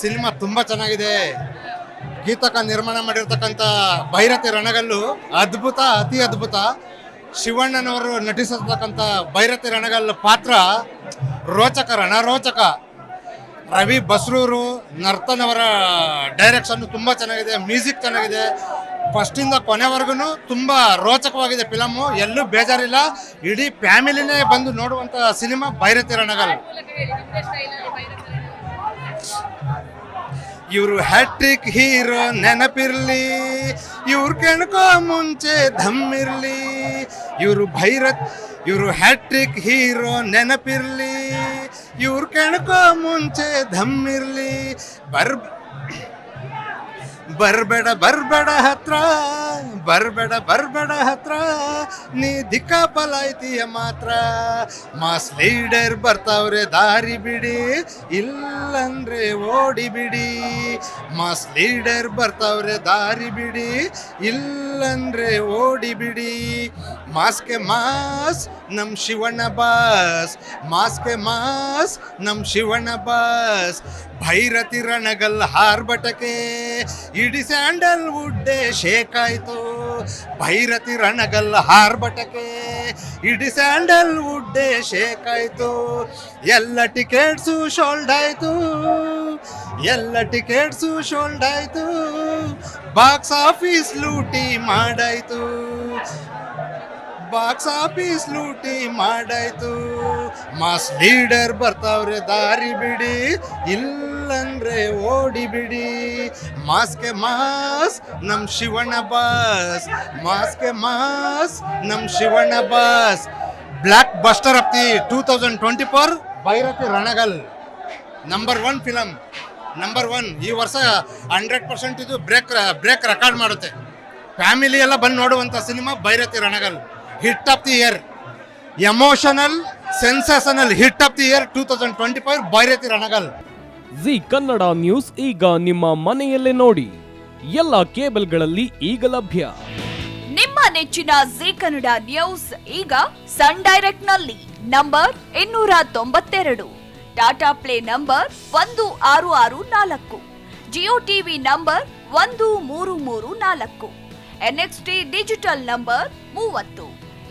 Cinema? ತುಂಬ ಚೆನ್ನಾಗಿದೆ. ಗೀತಕ ನಿರ್ಮಾಣ ಮಾಡಿರ್ತಕ್ಕಂಥ ಭೈರತಿ ರಣಗಲ್ಲು ಅದ್ಭುತ, ಅತಿ ಅದ್ಭುತ. ಶಿವಣ್ಣನವರು ನಟಿಸಿರ್ತಕ್ಕಂಥ ಭೈರತಿ ರಣಗಲ್ಲು ಪಾತ್ರ ರೋಚಕ, ರಣರೋಚಕ. ರವಿ ಬಸ್ರೂರು, ನರ್ತನವರ ಡೈರೆಕ್ಷನ್ ತುಂಬ ಚೆನ್ನಾಗಿದೆ ಮ್ಯೂಸಿಕ್ ಚೆನ್ನಾಗಿದೆ. ಫಸ್ಟಿಂದ ಕೊನೆವರೆಗೂ ತುಂಬ ರೋಚಕವಾಗಿದೆ ಫಿಲಮ್ಮು ಎಲ್ಲೂ ಬೇಜಾರಿಲ್ಲ. ಇಡೀ ಫ್ಯಾಮಿಲಿನೇ ಬಂದು ನೋಡುವಂಥ ಸಿನಿಮಾ ಭೈರತಿ ರಣಗಲ್. ಇವರು ಹ್ಯಾಟ್ರಿಕ್ ಹೀರೋ ನೆನಪಿರ್ಲಿ. ಇವ್ರು ಕೆಣಕೋ ಮುಂಚೆ ಧಮ್ಮಿರ್ಲಿ. ಇವರು ಭೈರತ್, ಇವರು ಹ್ಯಾಟ್ರಿಕ್ ಹೀರೋ ನೆನಪಿರ್ಲಿ. ಇವ್ರು ಕೆಣಕೋ ಮುಂಚೆ ಧಮ್ಮಿರ್ಲಿ. ಬರ್ ಬರ್ಬೇಡ ಬರ್ಬೇಡ ಹತ್ರ ಬರ್ಬೇಡ ಬರ್ಬೇಡ ಹತ್ರ. ನೀ ದಿಕ್ಕಾಪಲಾಯ್ತೀಯ ಮಾತ್ರ. ಮಾಸ್ ಲೀಡರ್ ಬರ್ತಾವ್ರೆ, ದಾರಿ ಬಿಡಿ. ಇಲ್ಲಂದ್ರೆ ಓಡಿ ಬಿಡಿ. ಮಾಸ್ ಲೀಡರ್ ಬರ್ತಾವ್ರೆ, ದಾರಿ ಬಿಡಿ. ಇಲ್ಲಂದ್ರೆ ಓಡಿ ಬಿಡಿ. ಮಾಸ್ಕೆ ಮಾಸ್, ನಮ್ ಶಿವಣ್ಣ ಬಾಸ್. ಮಾಸ್ಕೆ ಮಾಸ್, ನಮ್ ಶಿವಣ್ಣ ಬಾಸ್. ಭೈರತಿ ರಣಗಲ್ ಹಾರ್ಬಟಕೆ. ಇಡೀ ಸ್ಯಾಂಡಲ್ ವುಡ್ಡೆ ಶೇಕ್ ಆಯ್ತು. ಭೈರತಿ ರಣಗಲ್ ಹಾರ್ಬಟಕೆ ಇಡಿ ಸ್ಯಾಂಡಲ್ ವುಡ್ಡೇ ಶೇಕ್ ಆಯ್ತು. ಎಲ್ಲ ಟಿಕೆಟ್ಸು ಶೋಲ್ಡ್ ಆಯ್ತು. ಎಲ್ಲ ಟಿಕೆಟ್ಸು ಶೋಲ್ಡ್ ಆಯ್ತು. ಬಾಕ್ಸ್ ಆಫೀಸ್ ಲೂಟಿ ಮಾಡಾಯ್ತು. ಬಾಕ್ಸ್ ಆಫೀಸ್ ಲೂಟಿ ಮಾಡಾಯ್ತು. ಮಾಸ್ ಲೀಡರ್ ಬರ್ತಾವ್ರೆ, ದಾರಿ ಬಿಡಿ. ಇಲ್ಲಂದ್ರೆ ಓಡಿ ಬಿಡಿ. ಮಾಸ್ಕೆ ಮಾಸ್ ನಮ್ ಶಿವಣ್ಣ ಬಾಸ್ ಮಾಸ್ಕೆ ಮಾಸ್ ನಮ್ Shivanna boss blockbuster of the two thousand twenty four Bhairathi Ranagal number one film number one ಈ ವರ್ಷ ಹಂಡ್ರೆಡ್ ಪರ್ಸೆಂಟ್ ಇದು ಬ್ರೇಕ್ ಬ್ರೇಕ್ ರೆಕಾರ್ಡ್ ಮಾಡುತ್ತೆ. ಫ್ಯಾಮಿಲಿ ಎಲ್ಲ ಬಂದು ನೋಡುವಂಥ cinema Bhairathi Ranagal hit of the year emotional sensational hit of the year two thousand twenty five Bhairathi Ranagal Zee Kannada news ಈಗ ನಿಮ್ಮ ಮನೆಯಲ್ಲೇ ನೋಡಿ. ಎಲ್ಲ ಕೇಬಲ್ಗಳಲ್ಲಿ ಈಗ ಲಭ್ಯ. ನಿಮ್ಮ ನೆಚ್ಚಿನ ಜಿ ಕನ್ನಡ ನ್ಯೂಸ್ ಈಗ ಸನ್ ಡೈರೆಕ್ಟ್ನಲ್ಲಿ ನಂಬರ್ ಇನ್ನೂರ ತೊಂಬತ್ತೆರಡು ಟಾಟಾ ಪ್ಲೇ ನಂಬರ್ ಒಂದು ಆರು ಆರು ನಾಲ್ಕು. ಜಿಯೋ ಟಿವಿ ನಂಬರ್ ಒಂದು ಮೂರು ಮೂರು ನಾಲ್ಕು. ಎನ್ಎಕ್ಸ್ಟಿ ಡಿಜಿಟಲ್ ನಂಬರ್ ಮೂವತ್ತು.